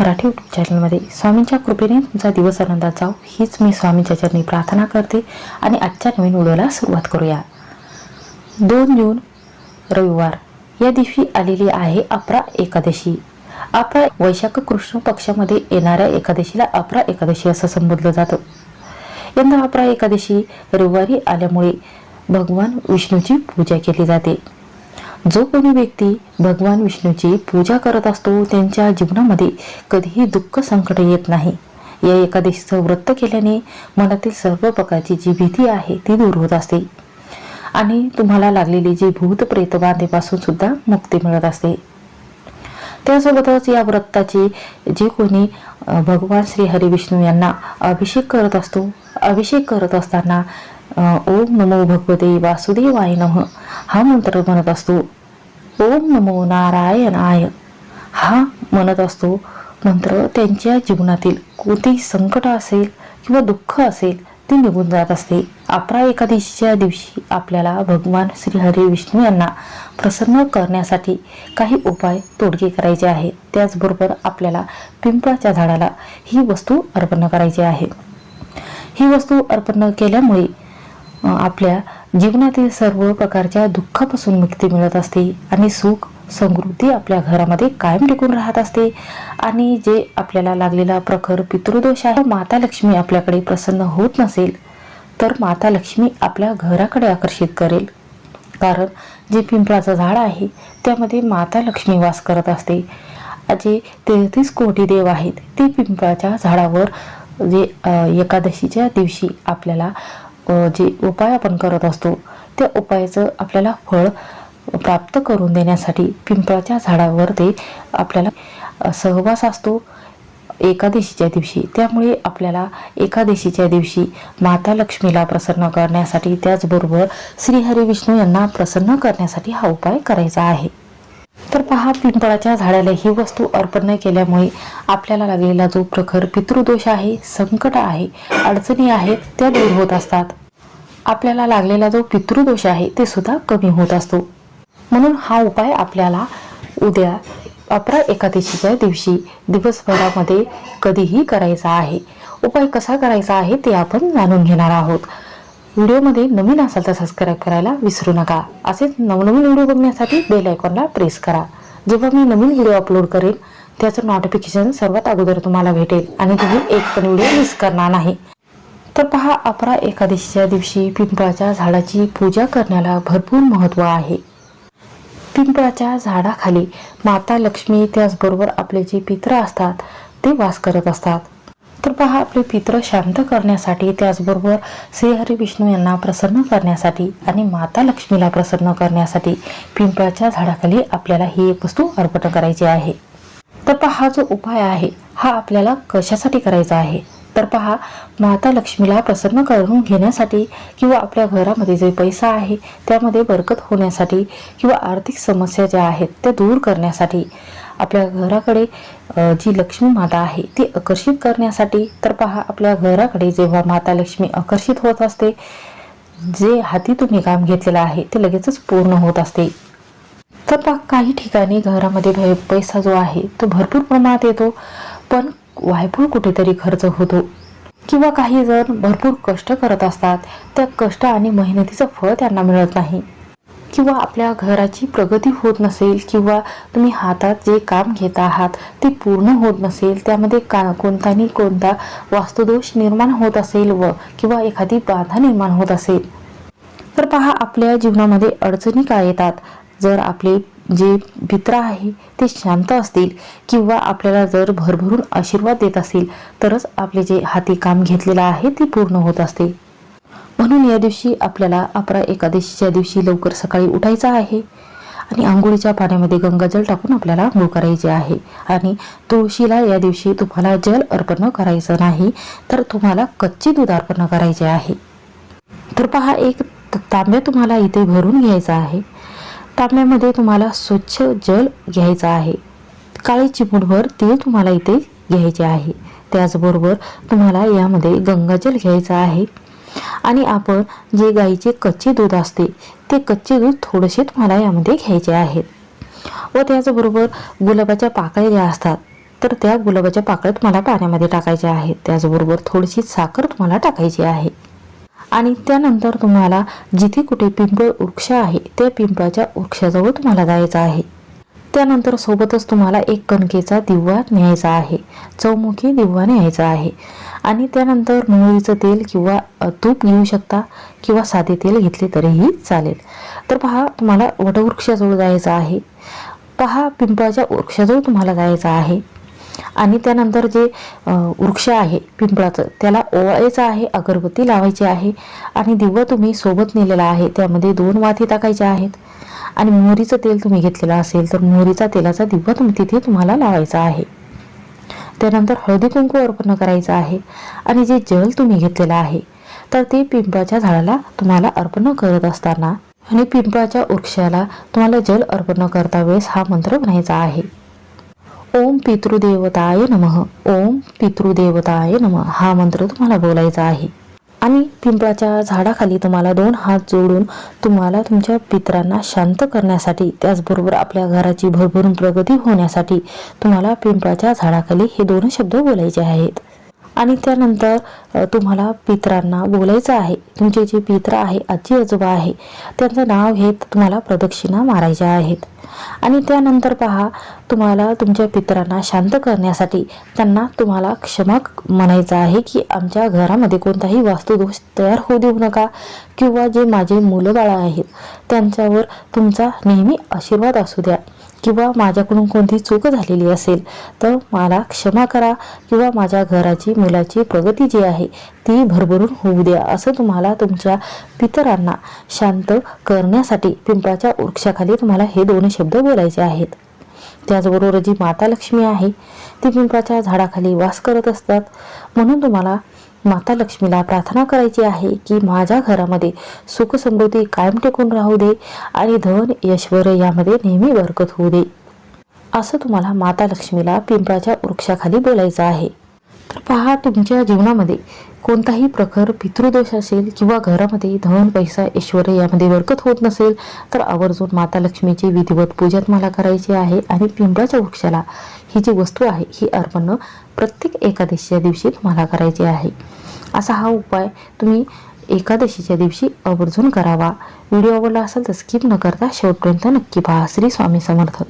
Marathi YouTube चॅनलमध्ये स्वामींच्या कृपेने तुमचा दिवस आनंदात जाऊ हीच मी स्वामींच्या चरणी प्रार्थना करते आणि आजच्या नवीन व्हिडिओला सुरुवात करूया. दोन जून रविवार. या दिवशी आलेली आहे अपरा एकादशी. अपरा वैशाख कृष्ण पक्षामध्ये येणाऱ्या एकादशीला अपरा एकादशी असं संबोधलं जातं. यंदा अपरा एकादशी रविवारी आल्यामुळे भगवान विष्णूची पूजा केली जाते. जो कोणी व्यक्ती भगवान विष्णूची पूजा करत असतो त्यांच्या जीवनामध्ये कधीही दुःख संकट येत नाही. या एकादशीचं व्रत केल्याने मनातील सर्व प्रकारची जी भीती आहे ती दूर होत असते. आणि तुम्हाला लागलेली जी भूत प्रेत बाधेपासून सुद्धा मुक्ती मिळत असते. त्यासोबतच या व्रताची जे कोणी भगवान श्री हरी विष्णू यांना अभिषेक करत असतो अभिषेक करत असताना ओम नमो भगवते वासुदेवाय नम हा मंत्र म्हणत असतो. ओम नमो नारायणाय हा म्हणत असतो मंत्र त्यांच्या जीवनातील कोणतेही संकट असेल किंवा दुःख असेल ते निघून जात असते. अपरा एकादशीच्या दिवशी आपल्याला भगवान श्री हरी विष्णू यांना प्रसन्न करण्यासाठी काही उपाय तोडगे करायचे आहेत. त्याचबरोबर आपल्याला पिंपळाच्या झाडाला ही वस्तू अर्पण करायची आहे. ही वस्तू अर्पण केल्यामुळे आपल्या जीवनातील सर्व प्रकारच्या दुःखापासून मुक्ती मिळत असते आणि सुख समृद्धी आपल्या घरामध्ये कायम टिकून राहत असते. आणि जे आपल्याला लागलेला प्रखर पितृदोष आहे माता लक्ष्मी आपल्याकडे प्रसन्न होत नसेल तर माता लक्ष्मी आपल्या घराकडे आकर्षित करेल. कारण जे पिंपळाचं झाड आहे त्यामध्ये माता लक्ष्मी वास करत असते. जे तेहतीस कोटी देव आहेत ते पिंपळाच्या झाडावर जे एकादशीच्या दिवशी आपल्याला जे उपाय आपण करत असतो त्या उपायाचं आपल्याला फळ प्राप्त करून देण्यासाठी पिंपळाच्या झाडावर ते आपल्याला सहवास असतो एकादशीच्या दिवशी. त्यामुळे आपल्याला एकादशीच्या दिवशी माता लक्ष्मीला प्रसन्न करण्यासाठी त्याचबरोबर श्रीहरी विष्णू यांना प्रसन्न करण्यासाठी हा उपाय करायचा आहे. तर पहा पिंपळाच्या झाडाला ही वस्तू अर्पण केल्यामुळे आपल्याला लागलेला जो प्रखर पितृदोष आहे संकट आहे अडचणी आहेत त्या दूर होत असतात. आपल्याला लागलेला जो पितृदोष आहे ते सुद्धा कमी होत असतो. म्हणून हा उपाय आपल्याला उद्या अपरा एकादशीच्या दिवशी दिवसभरामध्ये कधीही करायचा आहे. उपाय कसा करायचा आहे ते आपण जाणून घेणार आहोत. व्हिडिओमध्ये नवीन असाल तर सबस्क्राईब करायला विसरू नका. असेच नवनवीन व्हिडिओ बघण्यासाठी बेल आयकॉनला प्रेस करा. जेव्हा मी नवीन व्हिडिओ अपलोड करेन त्याचं नोटिफिकेशन सर्वात अगोदर तुम्हाला भेटेल आणि तुम्ही एक पण व्हिडिओ मिस करणार नाही. तर पहा अपरा एकादशीच्या दिवशी पिंपळाच्या झाडाची पूजा करण्याला भरपूर महत्त्व आहे. पिंपळाच्या झाडाखाली माता लक्ष्मी त्याचबरोबर आपले जे पित्र असतात ते वास करत असतात. तर पहा आपले पित्र शांत करण्यासाठी त्याचबरोबर श्रीहरी विष्णू यांना प्रसन्न करण्यासाठी आणि माता लक्ष्मीला प्रसन्न करण्यासाठी पिंपळाच्या झाडाखाली आपल्याला ही एक वस्तू अर्पण करायची आहे. तर पहा जो उपाय आहे हा आपल्याला कशासाठी करायचा आहे? तर पहा माता लक्ष्मीला प्रसन्न करून घेण्यासाठी किंवा आपल्या घरामध्ये जे पैसा आहे त्यामध्ये बरकत होण्यासाठी किंवा आर्थिक समस्या ज्या आहेत त्या दूर करण्यासाठी आपल्या घराकडे जी लक्ष्मी माता आहे ती आकर्षित करण्यासाठी तर पहा आपल्या घराकडे जेव्हा माता लक्ष्मी आकर्षित होत असते जे हाती तुम्ही काम घेतलेलं आहे ते लगेचच पूर्ण होत असते. तर पहा काही ठिकाणी घरामध्ये पैसा जो आहे तो भरपूर प्रमाणात येतो पण वायफळ कुठेतरी खर्च होतो. किंवा काही जण भरपूर कष्ट करत असतात त्या कष्ट आणि मेहनतीचं फळ त्यांना मिळत नाही. किंवा आपल्या घराची प्रगती होत नसेल किंवा तुम्ही हातात जे काम घेत आहात ते पूर्ण होत नसेल त्यामध्ये का कोणताही कोणता वास्तुदोष निर्माण होत असेल व किंवा एखादी बाधा निर्माण होत असेल? तर पहा आपल्या जीवनामध्ये अडचणी काय येतात? जर आपले जे मित्र आहे ते शांत असतील किंवा आपल्याला जर भरभरून आशीर्वाद देत असेल तरच आपले जे हाती काम घेतलेलं आहे ते पूर्ण होत असते. म्हणून या दिवशी आपल्याला अपरा एकादशीच्या दिवशी लवकर सकाळी उठायचं आहे. आणि आंघोळीच्या पाण्यामध्ये गंगाजल टाकून आपल्याला आंघोळ करायची आहे. आणि तुळशीला या दिवशी तुम्हाला जल अर्पण करायचं नाही तर तुम्हाला कच्चे दूध अर्पण करायचे आहे. तर पहा एक तांब्या तुम्हाला इथे भरून घ्यायचा आहे. तांब्यामध्ये तुम्हाला स्वच्छ जल घ्यायचं आहे. काळी चिमूटभर तेल तुम्हाला इथे घ्यायचे आहे. त्याचबरोबर तुम्हाला यामध्ये गंगाजल घ्यायचं आहे. आणि आपण जे गाईचे कच्चे दूध असते ते कच्चे दूध थोडेसे तुम्हाला यामध्ये घ्यायचे आहेत. व त्याचबरोबर गुलाबाच्या पाकळ्या ज्या असतात तर त्या गुलाबाच्या पाकळ्या तुम्हाला पाण्यामध्ये टाकायच्या आहेत. त्याचबरोबर थोडीशी साखर तुम्हाला टाकायची आहे. आणि त्यानंतर तुम्हाला जिथे कुठे पिंपळ वृक्ष आहे त्या पिंपळाच्या वृक्षाजवळ तुम्हाला जायचं आहे. त्यानंतर सोबतच तुम्हाला एक कणकेचा दिवा न्यायचा आहे. चौमुखी दिवा न्यायचा आहे. आणि त्यानंतर मोहरीचं तेल किंवा तूप घेऊ शकता किंवा साधे तेल घेतले तरीही चालेल. तर पहा तुम्हाला वटवृक्षाजवळ जायचं आहे. पहा पिंपळाच्या वृक्षाजवळ तुम्हाला जायचं आहे. आणि त्यानंतर जे वृक्ष आहे पिंपळाचं त्याला ओवाळायचं आहे अगरबत्ती लावायची आहे. आणि दिवा तुम्ही सोबत नेलेला आहे. त्यामध्ये दोन वाती टाकायचे आहेत. आणि मोहरीचं तेल तुम्ही घेतलेलं असेल तर मोहरीचा तेलाचा दिवा तुम्ही तिथे तुम्हाला लावायचा आहे. त्यानंतर हळदी कुंकू अर्पण करायचं आहे आणि जे जल तुम्ही घेतलेलं आहे तर ते पिंपळाच्या झाडाला तुम्हाला अर्पण करत असताना आणि पिंपळाच्या वृक्षाला तुम्हाला जल अर्पण करता वेळेस हा मंत्र म्हणायचा आहे. ओम पितृदेवताय नमः ओम पितृदेवताय नमः हा मंत्र तुम्हाला बोलायचा आहे. आणि पिंपळाच्या झाडाखाली तुम्हाला दोन हात जोडून तुम्हाला तुमच्या पितरांना शांत करण्यासाठी त्याचबरोबर आपल्या घराची भरभरून प्रगती होण्यासाठी तुम्हाला पिंपळाच्या झाडाखाली हे दोन शब्द बोलायचे आहेत. आणि त्यानंतर तुम्हाला पितरांना बोलायचं आहे. तुमचे जे पित्र आहे आजी आजोबा आहे त्यांचं नाव घेत तुम्हाला प्रदक्षिणा मारायच्या आहेत. आणि त्यानंतर पहा तुम्हाला तुमच्या पितरांना शांत करण्यासाठी त्यांना तुम्हाला क्षमा म्हणायचं आहे की आमच्या घरामध्ये कोणताही वास्तुदोष तयार होऊ देऊ नका किंवा जे माझे मुलं बाळं आहेत त्यांच्यावर तुमचा नेहमी आशीर्वाद असू द्या. किंवा माझ्याकडून कोणती चूक झालेली असेल तर मला क्षमा करा किंवा माझ्या घराची मुलाची प्रगती जी आहे ती भरभरून होऊ द्या असं तुम्हाला तुमच्या पितरांना शांत करण्यासाठी पिंपळाच्या वृक्षाखाली तुम्हाला हे दोन शब्द बोलायचे आहेत. त्याचबरोबर जी माता लक्ष्मी आहे ती पिंपळाच्या झाडाखाली वास करत असतात. म्हणून तुम्हाला माता लक्ष्मीला प्रार्थना करायची आहे की माझ्या घरामध्ये सुख समृद्धी कायम टिकून राहू दे आणि धन ऐश्वर यामध्ये नेहमी बरकत होऊ दे. असं तुम्हाला माता लक्ष्मीला पिंपळाच्या वृक्षाखाली बोलायचं आहे. तर पहा तुमच्या जीवनामध्ये कोणताही प्रखर पितृदोष असेल किंवा घरामध्ये धन पैसा ऐश्वर यामध्ये बरकत होत नसेल तर आवर्जून माता लक्ष्मीची विधिवत पूजा तुम्हाला करायची आहे आणि पिंपळाच्या वृक्षाला ही जी वस्तू आहे ही अर्पण प्रत्येक एकादशीच्या दिवशी तुम्हाला करायची आहे. असा हा उपाय तुम्ही एकादशीच्या दिवशी आवर्जून करावा. व्हिडिओ आवडला असेल तर स्किप न करता शेवटपर्यंत नक्की पहा. श्री स्वामी समर्थ.